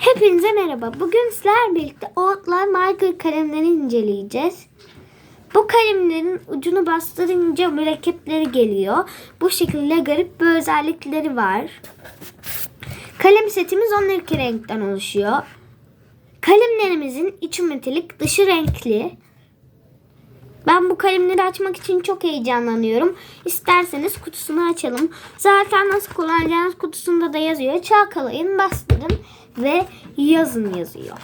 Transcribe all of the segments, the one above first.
Hepinize merhaba. Bugün sizlerle birlikte Oatlar marker kalemlerini inceleyeceğiz. Bu kalemlerin ucunu bastırınca mürekkepleri geliyor. Bu şekilde garip bir özellikleri var. Kalem setimiz 12 renkten oluşuyor. Kalemlerimizin içi metalik, dışı renkli. Ben bu kalemleri açmak için çok heyecanlanıyorum. İsterseniz kutusunu açalım. Zaten nasıl kullanacağınız kutusunda da yazıyor. Çalkalayın, bastırın ve yazın yazıyor.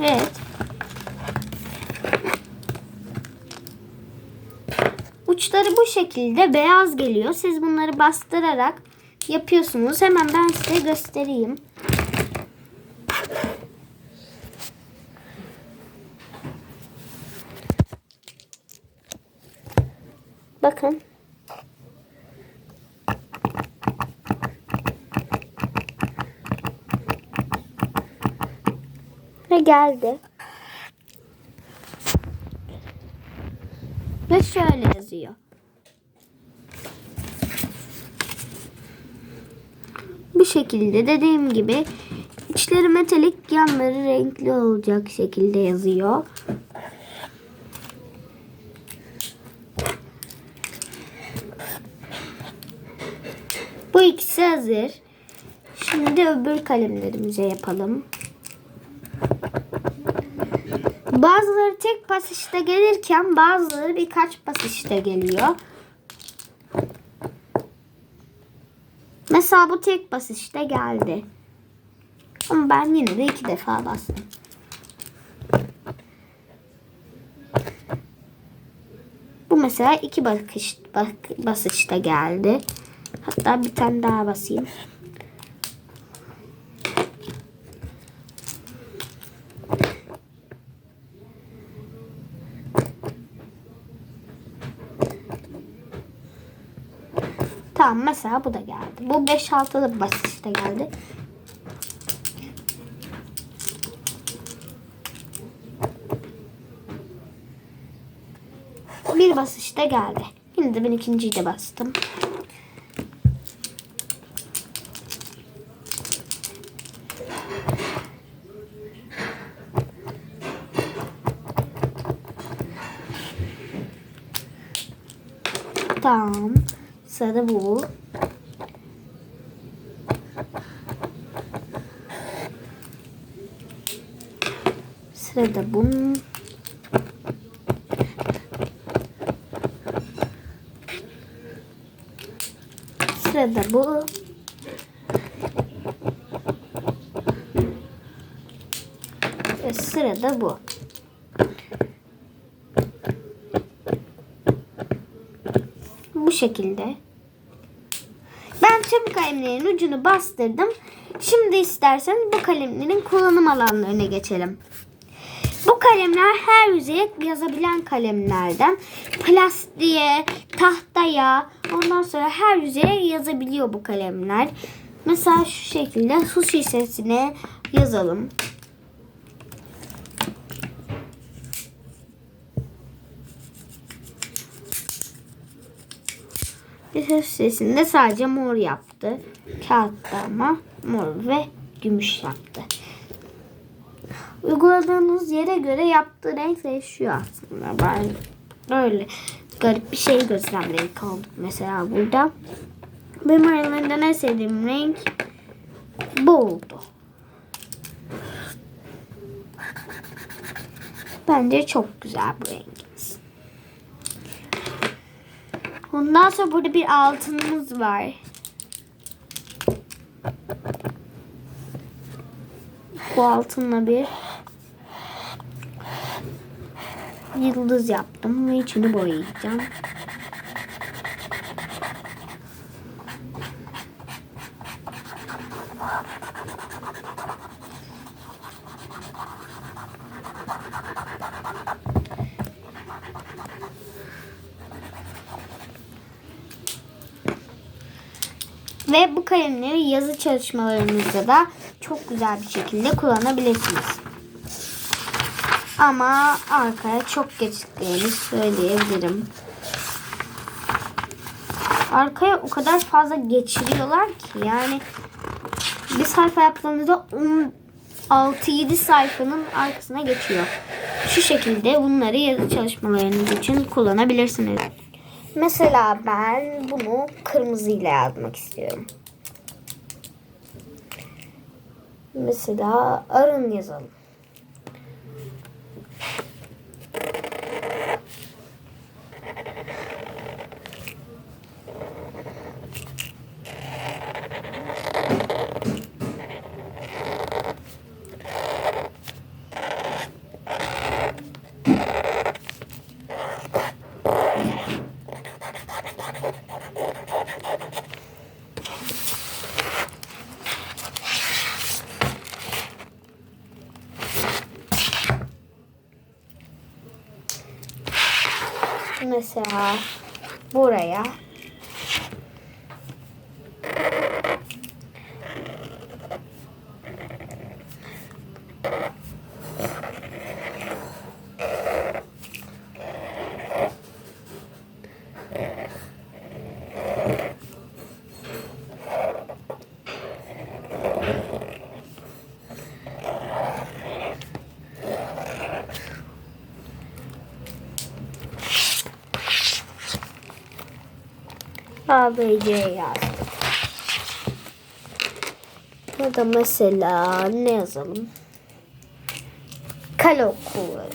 Evet. Uçları bu şekilde beyaz geliyor. Siz bunları bastırarak yapıyorsunuz. Hemen ben size göstereyim. Bakın. Ve geldi. Ve şöyle yazıyor. Bu şekilde dediğim gibi içleri metalik yanları renkli olacak şekilde yazıyor. Bu ikisi hazır. Şimdi öbür kalemlerimize yapalım. Bazıları tek basışta gelirken bazıları birkaç basışta geliyor. Mesela bu tek basışta geldi. Ama ben yine de iki defa bastım. Bu mesela iki bakış, bak, basışta geldi. Hatta bir tane daha basayım. Tamam mesela bu da geldi. Bu 5-6'lı basışta geldi. Bir basışta geldi. De ben ikinciyi de bastım. Tamam. Sarı bu. Sırada bunun. Sırada bu. Ve sırada bu. Bu şekilde. Tüm kalemlerin ucunu bastırdım. Şimdi isterseniz bu kalemlerin kullanım alanlarına geçelim. Bu kalemler her yüzeye yazabilen kalemlerden. Plastiğe, tahtaya, ondan sonra her yüzeye yazabiliyor bu kalemler. Mesela şu şekilde su şişesine yazalım. Bir sesinde sadece mor yaptı. Kağıtta mor ve gümüş yaptı. Uyguladığınız yere göre yaptığı renk değişiyor aslında. Ben böyle garip bir şey gösteren renk aldım mesela burada. Benim aralarında en sevdiğim renk bu oldu. Bence çok güzel bu rengimiz. Ondan sonra burada bir altınımız var. Bu altınla bir yıldız yaptım ve içini boyayacağım. Ve bu kalemleri yazı çalışmalarınızda da çok güzel bir şekilde kullanabilirsiniz. Ama arkaya çok geçtiğini söyleyebilirim. Arkaya o kadar fazla geçiriyorlar ki yani bir sayfa yaptığınızda 6-7 sayfanın arkasına geçiyor. Şu şekilde bunları yazı çalışmalarınız için kullanabilirsiniz. Mesela ben bunu kırmızıyla yazmak istiyorum. Mesela arın yazalım. Mesela buraya A, B, C yazdım. Ya da mesela ne yazalım? Kale okulları.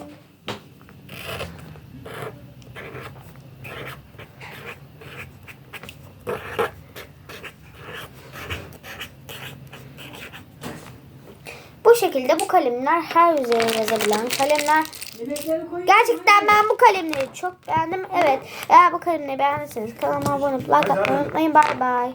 Bu şekilde bu kalemler her üzerine yazabilen kalemler. Gerçekten ben bu kalemleri çok beğendim. Evet eğer bu kalemleri beğendiyseniz kanalıma abone olup like atmayı unutmayın. Bay bay.